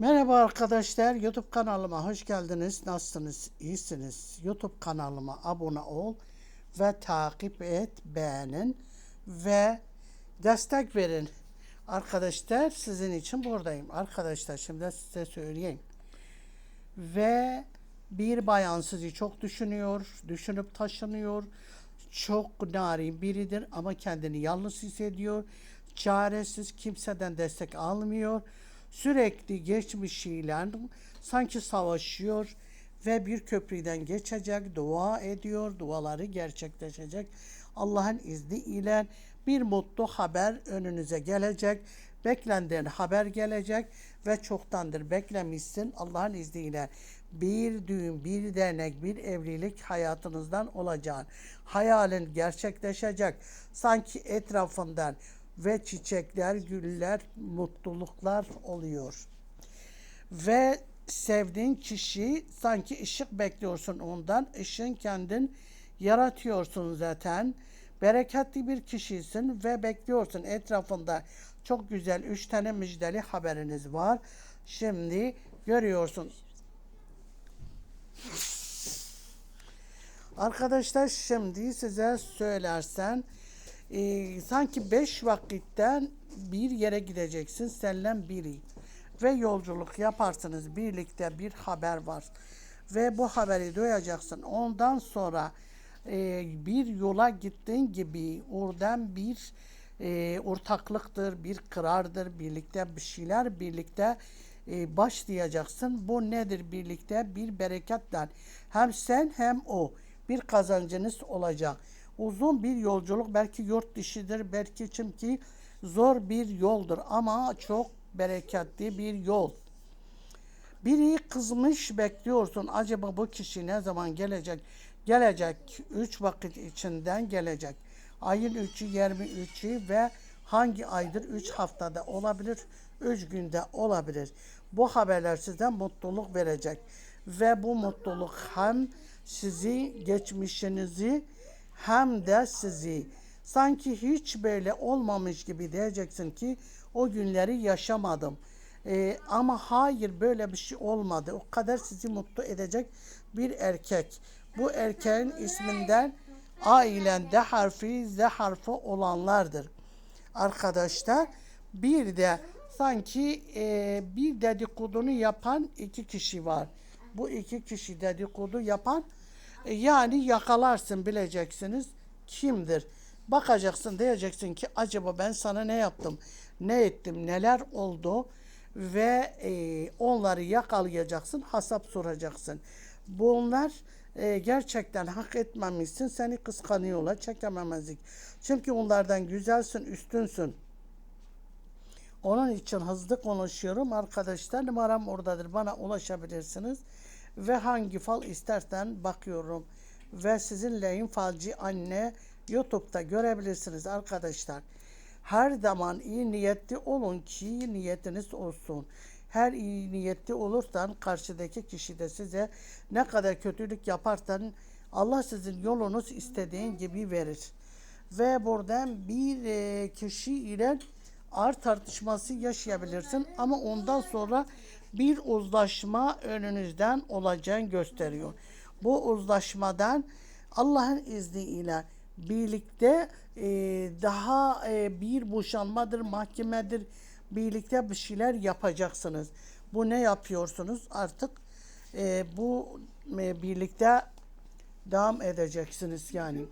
Merhaba arkadaşlar, YouTube kanalıma hoş geldiniz. Nasılsınız? İyisiniz. YouTube kanalıma abone ol ve takip et, beğenin ve destek verin. Arkadaşlar sizin için buradayım. Arkadaşlar şimdi size söyleyeyim. Ve bir bayan sizi çok düşünüyor, düşünüp taşınıyor. Çok narin biridir ama kendini yalnız hissediyor. Çaresiz, kimseden destek almıyor. Sürekli geçmişiyle sanki savaşıyor ve bir köprüden geçecek, dua ediyor, duaları gerçekleşecek. Allah'ın izniyle bir mutlu haber önünüze gelecek. Beklendiğin haber gelecek ve çoktandır beklemişsin Allah'ın izniyle. Bir düğün, bir dernek, bir evlilik hayatınızdan olacak. Hayalin gerçekleşecek. Sanki etrafından ve çiçekler, güller, mutluluklar oluyor. Ve sevdiğin kişi sanki ışık bekliyorsun ondan. Işığın kendin yaratıyorsun zaten. Bereketli bir kişisin ve bekliyorsun etrafında çok güzel üç tane müjdeli haberiniz var. Şimdi görüyorsun. Arkadaşlar şimdi size söylersen e, sanki beş vakitten bir yere gideceksin senden biri. Ve yolculuk yaparsınız birlikte bir haber var. Ve bu haberi duyacaksın. Ondan sonra e, bir yola gittiğin gibi oradan bir e, ortaklıktır bir kırardır birlikte bir şeyler birlikte e, başlayacaksın. Bu nedir? Birlikte bir bereketler. Hem sen hem o. Bir kazancınız olacak uzun bir yolculuk belki yurt dışıdır belki çünkü zor bir yoldur ama çok bereketli bir yol. Biri kızmış bekliyorsun acaba bu kişi ne zaman gelecek? Gelecek üç vakit içinden gelecek. Ayın üçü, 23'ü ve hangi aydır? Üç haftada olabilir, üç günde olabilir. Bu haberler size mutluluk verecek. Ve bu mutluluk hem sizi, geçmişinizi hem de sizi sanki hiç böyle olmamış gibi diyeceksin ki o günleri yaşamadım. Ee, ama hayır böyle bir şey olmadı. O kadar sizi mutlu edecek bir erkek. Bu erkeğin isminden A ile D harfi, Z harfi olanlardır. Arkadaşlar bir de sanki e, bir dedikodunu yapan iki kişi var. Bu iki kişi dedikodu yapan yani yakalarsın bileceksiniz kimdir. Bakacaksın diyeceksin ki acaba ben sana ne yaptım, ne ettim, neler oldu ve e, onları yakalayacaksın, hasap soracaksın. Bunlar e, gerçekten hak etmemişsin, seni kıskanıyorlar, çekememezlik. Çünkü onlardan güzelsin, üstünsün. Onun için hızlı konuşuyorum arkadaşlar. Numaram oradadır. Bana ulaşabilirsiniz. Ve hangi fal istersen bakıyorum. Ve sizinleyim falcı anne YouTube'da görebilirsiniz arkadaşlar. Her zaman iyi niyetli olun ki niyetiniz olsun. Her iyi niyetli olursan karşıdaki kişi de size ne kadar kötülük yaparsan Allah sizin yolunuz istediğin gibi verir. Ve buradan bir e, kişi ile ağır tartışması yaşayabilirsin ama ondan sonra bir uzlaşma önünüzden olacağını gösteriyor. Bu uzlaşmadan Allah'ın izniyle birlikte e, daha e, bir boşanmadır, mahkemedir, birlikte bir şeyler yapacaksınız. Bu ne yapıyorsunuz artık? E, bu e, birlikte devam edeceksiniz yani.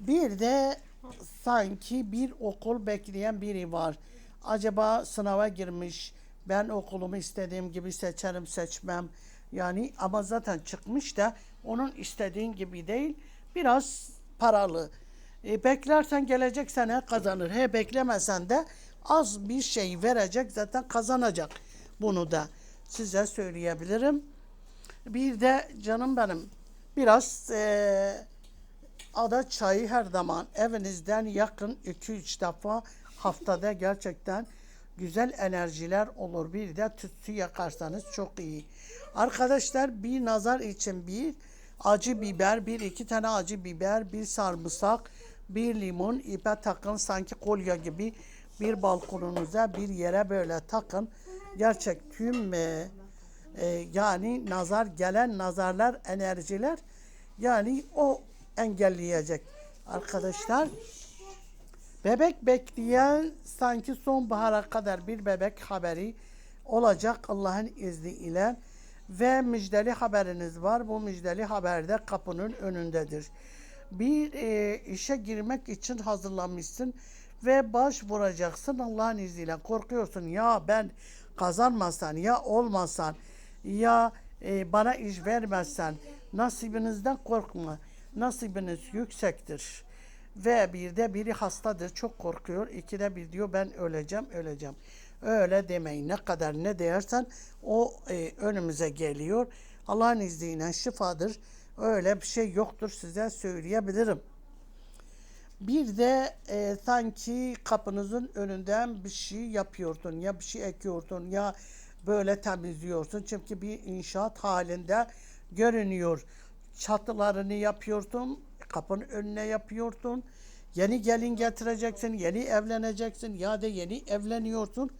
Bir de sanki bir okul bekleyen biri var. Acaba sınava girmiş, ben okulumu istediğim gibi seçerim seçmem. Yani ama zaten çıkmış da onun istediğin gibi değil. Biraz paralı. E, beklersen gelecek sene kazanır. He beklemesen de az bir şey verecek zaten kazanacak. Bunu da size söyleyebilirim. Bir de canım benim biraz e, ada çayı her zaman evinizden yakın 2-3 defa haftada gerçekten güzel enerjiler olur. Bir de tütsü yakarsanız çok iyi. Arkadaşlar bir nazar için bir acı biber, bir iki tane acı biber, bir sarımsak, bir limon ipe takın sanki kolye gibi bir balkonunuza bir yere böyle takın gerçek tüm e, e, yani nazar gelen nazarlar enerjiler yani o engelleyecek arkadaşlar. Bebek bekleyen sanki sonbahara kadar bir bebek haberi olacak Allah'ın izniyle ve müjdeli haberiniz var. Bu müjdeli haberde kapının önündedir. Bir e, işe girmek için hazırlanmışsın ve baş vuracaksın Allah'ın izniyle. Korkuyorsun ya ben kazanmasan ya olmasan ya e, bana iş vermezsen nasibinizden korkma. Nasibiniz yüksektir. Ve bir de biri hastadır, çok korkuyor. İkide bir diyor ben öleceğim, öleceğim. Öyle demeyin. Ne kadar ne dersen o e, önümüze geliyor. Allah'ın izniyle şifadır. Öyle bir şey yoktur size söyleyebilirim. Bir de e, sanki kapınızın önünden bir şey yapıyorsun ya bir şey ekiyorsun ya böyle temizliyorsun. Çünkü bir inşaat halinde görünüyor. Çatılarını yapıyorsun, kapının önüne yapıyorsun. Yeni gelin getireceksin, yeni evleneceksin ya da yeni evleniyorsun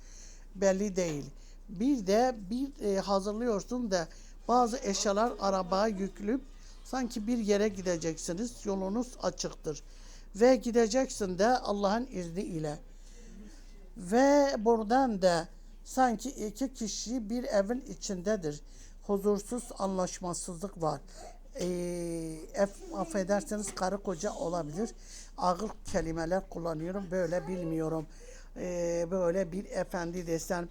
belli değil. Bir de bir e, hazırlıyorsun da bazı eşyalar arabaya yüklüp sanki bir yere gideceksiniz. Yolunuz açıktır. Ve gideceksin de Allah'ın izniyle. Ve buradan da sanki iki kişi bir evin içindedir. Huzursuz anlaşmasızlık var. Ef- affedersiniz karı koca olabilir. Ağır kelimeler kullanıyorum. Böyle bilmiyorum. Ee, böyle bir efendi desen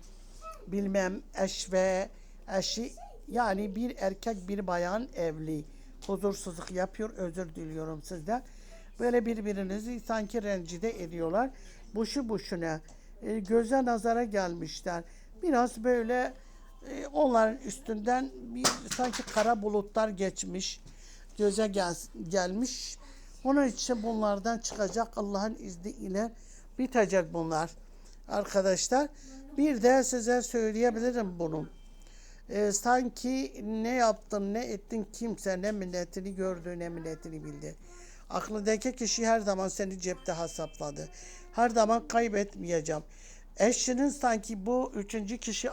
bilmem eş ve eşi yani bir erkek bir bayan evli huzursuzluk yapıyor özür diliyorum sizden böyle birbirinizi sanki rencide ediyorlar boşu boşuna e, göze nazara gelmişler biraz böyle e, onların üstünden bir sanki kara bulutlar geçmiş göze gel, gelmiş onun için bunlardan çıkacak Allah'ın izniyle bitecek bunlar arkadaşlar. Bir de size söyleyebilirim bunu. Ee, sanki ne yaptın, ne ettin kimse ne minnetini gördü, ne minnetini bildi. Aklındaki kişi her zaman seni cepte hesapladı. Her zaman kaybetmeyeceğim. Eşinin sanki bu üçüncü kişi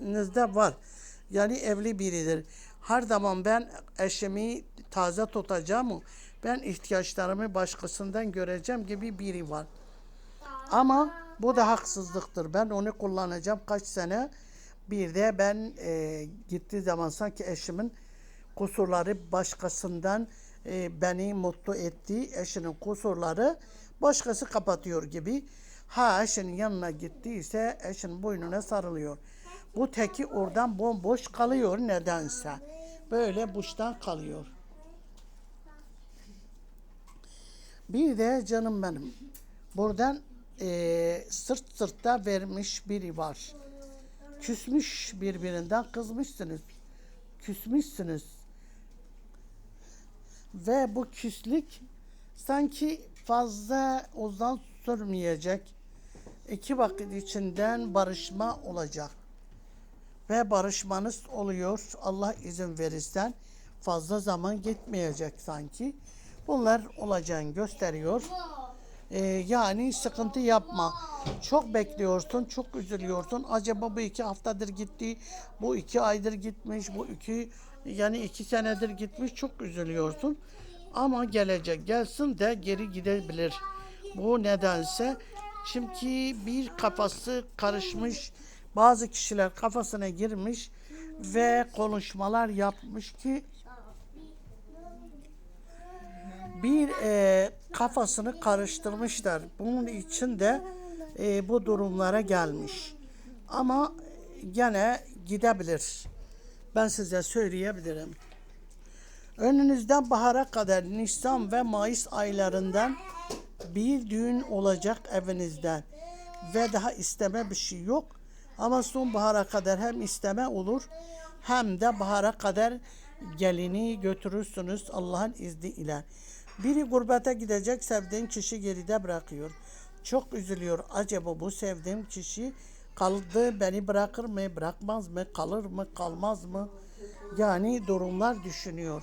aranızda var. Yani evli biridir. Her zaman ben eşimi taze tutacağım. Ben ihtiyaçlarımı başkasından göreceğim gibi biri var. Ama bu da haksızlıktır. Ben onu kullanacağım kaç sene. Bir de ben e, gittiği zaman sanki eşimin kusurları başkasından e, beni mutlu ettiği eşinin kusurları başkası kapatıyor gibi. Ha eşinin yanına gittiyse eşin boynuna sarılıyor. Bu teki oradan bomboş kalıyor nedense. Böyle boştan kalıyor. Bir de canım benim. Buradan eee, sırt sırtta vermiş biri var. Küsmüş birbirinden kızmışsınız. Küsmüşsünüz. Ve bu küslük sanki fazla uzun sürmeyecek. İki vakit içinden barışma olacak. Ve barışmanız oluyor. Allah izin verirsen fazla zaman gitmeyecek sanki. Bunlar olacağını gösteriyor. Ee, yani sıkıntı yapma. Çok bekliyorsun, çok üzülüyorsun. Acaba bu iki haftadır gitti, bu iki aydır gitmiş, bu iki yani iki senedir gitmiş. Çok üzülüyorsun. Ama gelecek, gelsin de geri gidebilir. Bu nedense çünkü bir kafası karışmış, bazı kişiler kafasına girmiş ve konuşmalar yapmış ki bir e, kafasını karıştırmışlar. Bunun için de e, bu durumlara gelmiş. Ama gene gidebilir. Ben size söyleyebilirim. Önünüzden bahara kadar Nisan ve Mayıs aylarından bir düğün olacak evinizden ve daha isteme bir şey yok. Ama sonbahara kadar hem isteme olur hem de bahara kadar gelini götürürsünüz Allah'ın izniyle. Biri gurbete gidecek sevdiğin kişi geride bırakıyor. Çok üzülüyor. Acaba bu sevdiğim kişi kaldı beni bırakır mı bırakmaz mı kalır mı kalmaz mı? Yani durumlar düşünüyor.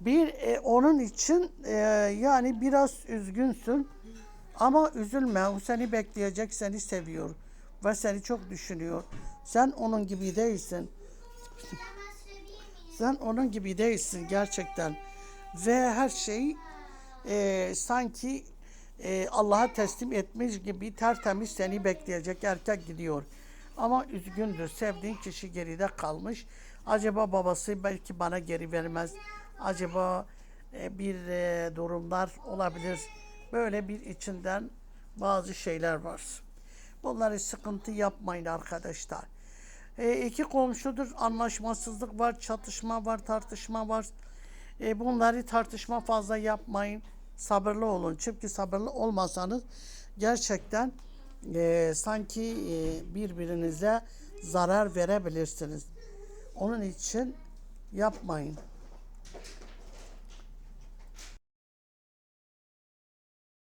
Bir e, onun için e, yani biraz üzgünsün Ama üzülme, seni bekleyecek, seni seviyor ve seni çok düşünüyor. Sen onun gibi değilsin. Sen onun gibi değilsin gerçekten. Ve her şey e, sanki e, Allah'a teslim etmiş gibi tertemiz seni bekleyecek erkek gidiyor. Ama üzgündür. Sevdiğin kişi geride kalmış. Acaba babası belki bana geri vermez. Acaba e, bir e, durumlar olabilir. Böyle bir içinden bazı şeyler var. Bunları sıkıntı yapmayın arkadaşlar. E, iki komşudur, anlaşmazsızlık var, çatışma var, tartışma var. E, bunları tartışma fazla yapmayın. Sabırlı olun. Çünkü sabırlı olmasanız gerçekten e, sanki e, birbirinize zarar verebilirsiniz. Onun için yapmayın.